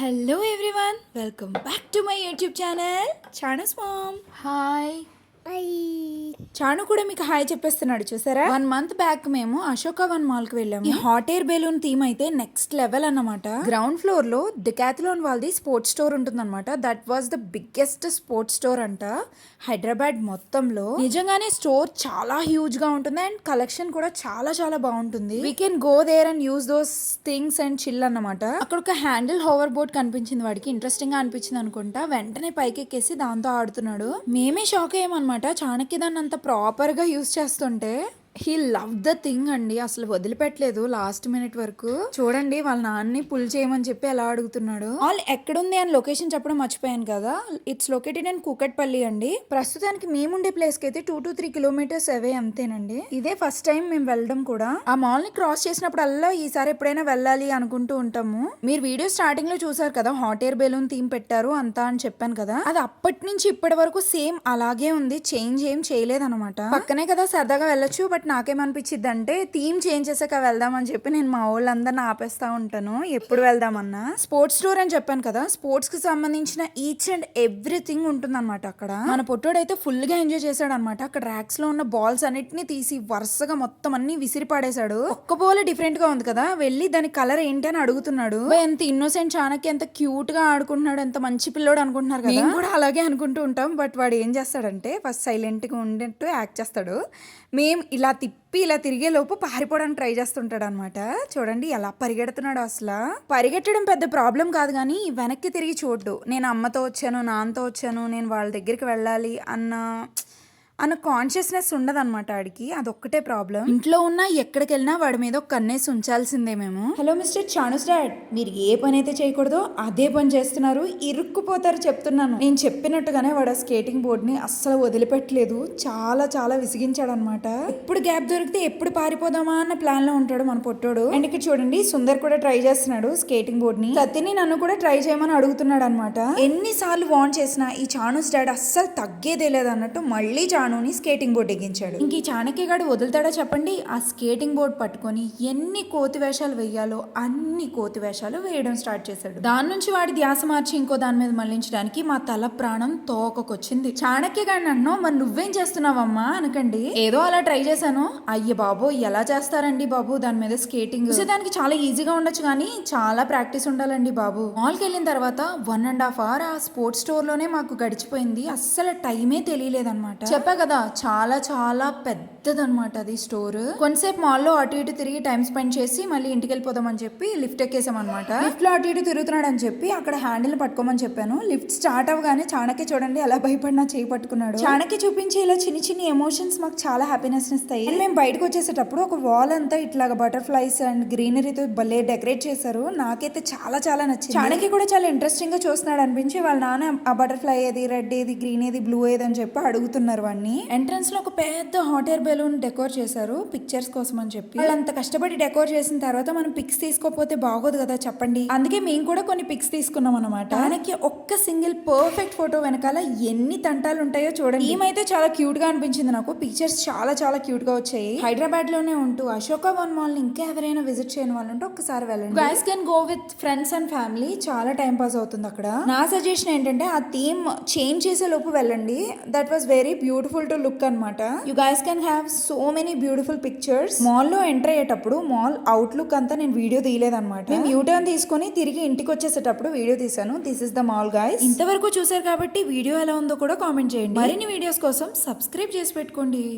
Hello everyone welcome back to my YouTube channel Chanu's mom hi Chanu కూడా మీకు hi చెప్పేస్తున్నాడు చూసారా? One month back మేము Ashoka one మాల్కి వెళ్ళాము. ఈ హాట్ ఎయిర్ బెలూన్ థీమ్ అయితే నెక్స్ట్ లెవెల్ అన్నమాట. గ్రౌండ్ ఫ్లోర్లో డికాథ్లోన్ వాళ్ళది స్పోర్ట్స్ స్టోర్ ఉంటుందన్నమాట. That was the biggest sports store అంట. హైదరాబాద్ మొత్తంలో. నిజంగానే స్టోర్ చాలా హ్యూజ్గా ఉంటుంది అండ్ కలెక్షన్ కూడా చాలా చాలా బాగుంటుంది. We can go there and use those things and chill అన్నమాట. అక్కడ ఒక హ్యాండిల్ హోవర్ బోర్డ్ కనిపించింది వాడికి. ఇంట్రెస్టింగ్గా అనిపించింది అనుకుంటా. వెంటనే పైకి ఎక్కేసి దాంతో ఆడుతున్నాడు. మేమే షాక్ అయ్యామన్నమాట చాణక్య దాన్ని అంత ప్రాపర్గా యూస్ చేస్తుంటే హీ లవ్ ద థింగ్ అండి. అసలు వదిలిపెట్టలేదు లాస్ట్ మినిట్ వరకు. చూడండి వాళ్ళ నాన్నని పుల్ చేయమని చెప్పి ఎలా అడుగుతున్నాడు. ఆల్ ఎక్కడుంది అని లొకేషన్ చెప్పడం మర్చిపోయాను కదా. ఇట్స్ లొకేటెడ్ ఇన్ కూకట్పల్లి అండి. ప్రస్తుతానికి మేముండే ప్లేస్కి అయితే టూ టు త్రీ కిలోమీటర్స్ అవే అంతేనండి. ఇదే ఫస్ట్ టైం మేము వెళ్ళడం కూడా. ఆ మాల్ని క్రాస్ చేసినప్పుడల్లా ఈసారి ఎప్పుడైనా వెళ్ళాలి అనుకుంటూ ఉంటాము. మీరు వీడియో స్టార్టింగ్లో చూసారు కదా హాట్ ఎయిర్ బెలూన్ థీమ్ పెట్టారు అంతా అని చెప్పాను కదా. అది అప్పటి నుంచి ఇప్పటి వరకు సేమ్ అలాగే ఉంది. చేంజ్ ఏం చేయలేదన్నమాట. పక్కనే కదా సరదాగా వెళ్ళొచ్చు బట్ నాకేమనిపించింది అంటే థీమ్ చేంజ్ చేసాక వెళ్దామని చెప్పి నేను మా వాళ్ళందరిని ఆపేస్తా ఉంటాను. ఎప్పుడు వెళ్దామన్నా. స్పోర్ట్స్ స్టోర్ అని చెప్పాను కదా స్పోర్ట్స్కి సంబంధించిన ఈచ్ అండ్ ఎవ్రీథింగ్ ఉంటుందన్నమాట అక్కడ. మన పొట్టోడైతే ఫుల్గా ఎంజాయ్ చేశాడు అనమాట అక్కడ ర్యాక్స్లో ఉన్న బాల్స్ అన్నిటిని తీసి వరుసగా మొత్తం అన్ని విసిరిపాడేశాడు ఒక్క బాల్ డిఫరెంట్గా ఉంది కదా వెళ్ళి దాని కలర్ ఏంటి అని అడుగుతున్నాడు. ఎంత ఇన్నోసెంట్ చానకి ఎంత క్యూట్గా ఆడుకుంటున్నాడు ఎంత మంచి పిల్లోడు అనుకుంటున్నారు కదా. మేము కూడా అలాగే అనుకుంటూ ఉంటాం. బట్ వాడు ఏం చేస్తాడంటే ఫస్ట్ సైలెంట్గా ఉండేట్టు యాక్ట్ చేస్తాడు. మేము ఇలా తిప్పి ఇలా తిరిగే లోపు పారిపోవడానికి ట్రై చేస్తుంటాడు అనమాట చూడండి ఎలా పరిగెడుతున్నాడు అసలు. పరిగెట్టడం పెద్ద ప్రాబ్లం కాదు కానీ వెనక్కి తిరిగి చూడ్డు. నేను అమ్మతో వచ్చాను నాన్నతో వచ్చాను నేను వాళ్ళ దగ్గరికి వెళ్ళాలి అన్న అన్న కాన్షియస్నెస్ ఉండదన్నమాట ఆడికి. అదొక్కటే ప్రాబ్లం ఇంట్లో ఉన్నా ఎక్కడికి వెళ్ళినా వాడి మీద ఒక కన్నేసి ఉంచాల్సిందే మేము. హలో మిస్టర్ చానుస్ డాడ్ మీరు ఏ పని అయితే చేయకూడదో అదే పని చేస్తున్నారు ఇరుక్కుపోతారు చెప్తున్నాను. నేను చెప్పినట్టుగానే వాడు స్కేటింగ్ బోర్డ్ని అస్సలు వదిలిపెట్టలేదు. చాలా చాలా విసిగించాడు అనమాట ఎప్పుడు గ్యాప్ దొరికితే ఎప్పుడు పారిపోదామా అన్న ప్లాన్లో ఉంటాడు మన పొట్టోడు. అండ్ ఇక్కడ చూడండి సుందర్ కూడా ట్రై చేస్తున్నాడు స్కేటింగ్ బోర్డ్ని. సత్యని నన్ను కూడా ట్రై చేయమని అడుగుతున్నాడు అనమాట ఎన్నిసార్లు వాన్ చేసినా ఈ చానుస్ డాడ్ అస్సలు తగ్గేదే లేదన్నట్టు మళ్ళీ చానుని స్కేటింగ్ బోర్డ్ ఎగించాడు. ఇంక ఈ చాణక్య వదులుతాడా చెప్పండి? ఆ స్కేటింగ్ బోర్డ్ పట్టుకొని ఎన్ని కోతి వేషాలు వేయాలో అన్ని కోతి వేషాలు వేయడం స్టార్ట్ చేశాడు. దాని నుంచి వాడి ధ్యాస మార్చి ఇంకో దాని మీద మళ్ళించడానికి మా తల ప్రాణం తోకకొచ్చింది. చాణక్య గాడిని మరి నువ్వేం చేస్తున్నావమ్మా అనకండి. ఏదో అలా ట్రై చేశాను. అయ్య బాబు ఎలా చేస్తారండి బాబు దాని మీద స్కేటింగ్? దానికి చాలా ఈజీగా ఉండొచ్చు కానీ చాలా ప్రాక్టీస్ ఉండాలండి బాబు. మాల్కి వెళ్ళిన తర్వాత వన్ అండ్ హాఫ్ అవర్ ఆ స్పోర్ట్స్ స్టోర్లోనే మాకు గడిచిపోయింది. అస్సలు టైమే తెలియలేదన్నమాట. చెప్పా కదా చాలా చాలా పెద్దదన్నమాట అది స్టోర్. కొంతసేపు మాల్లో అటు ఇటు తిరిగి టైం స్పెండ్ చేసి మళ్ళీ ఇంటికి వెళ్ళిపోదామని చెప్పి లిఫ్ట్ ఎక్కేసాం అనమాట లిఫ్ట్లో అటు ఇటు తిరుగుతున్నాడు అని చెప్పి అక్కడ హ్యాండిల్ పట్టుకోమని చెప్పాను. లిఫ్ట్ స్టార్ట్ అవగానే చాణక్య చూడండి ఎలా భయపడినా చేయి పట్టుకున్నాడు. చాణక్య చూపించే ఇలా చిన్ని చిన్ని ఎమోషన్స్ మాకు చాలా హ్యాపీనెస్ ఇస్తాయి. మేము బయటకు వచ్చేసేటప్పుడు ఒక వాల్ అంతా ఇట్లాగా బటర్ఫ్లైస్ అండ్ గ్రీనరీతో భలే డెకరేట్ చేశారు. నాకైతే చాలా చాలా నచ్చింది. చాణక్య కూడా చాలా ఇంట్రెస్టింగ్గా చూస్తున్నాడు అనిపించి వాళ్ళ నాన్న ఆ బటర్ఫ్లై ఏది రెడ్ ఏది గ్రీన్ ఏది బ్లూ ఏది అని చెప్పి అడుగుతున్నారు వాడిని. ఎంట్రన్స్లో ఒక పెద్ద హాట్ ఎయిర్ బెలూన్ డెకోర్ చేశారు పిక్చర్స్ కోసం అని చెప్పి. వాళ్ళంత కష్టపడి డెకోర్ చేసిన తర్వాత మనం పిక్స్ తీసుకోకపోతే బాగోదు కదా చెప్పండి. అందుకే మేము కూడా కొన్ని పిక్స్ తీసుకున్నాం అనమాట దానికి ఒక్క సింగిల్ పర్ఫెక్ట్ ఫోటో వెనకాల ఎన్ని తంటాలు ఉంటాయో చూడండి. ఏమైతే చాలా క్యూట్గా అనిపించింది నాకు. పిక్చర్స్ చాలా చాలా క్యూట్గా వచ్చాయి. హైదరాబాద్లోనే ఉంటూ అశోక వన్ మాల్ని ఇంకా ఎవరైనా విజిట్ చేయని వాళ్ళు ఉంటే ఒక్కసారి వెళ్ళండి. Guys can go with friends and family చాలా టైం పాస్ అవుతుంది అక్కడ. నా సజెషన్ ఏంటంటే ఆ థీమ్ చేంజ్ చేసే లోపు వెళ్ళండి. That was very beautiful to look అన్నమాట. You guys can have so many beautiful pictures మాల్లో ఎంటర్ అయ్యేటప్పుడు మాల్ అవుట్లుక్ అంతా నేను వీడియో తీయలేదన్నమాట. మేము యూటర్న్ తీసుకొని తిరిగి ఇంటికి వచ్చేసేటప్పుడు వీడియో తీసాను this is the mall guys ఇంతవరకు చూసారు కాబట్టి వీడియో ఎలా ఉందో కూడా కామెంట్ చేయండి. మరిన్ని వీడియోస్ కోసం సబ్స్క్రైబ్ చేసి పెట్టుకోండి.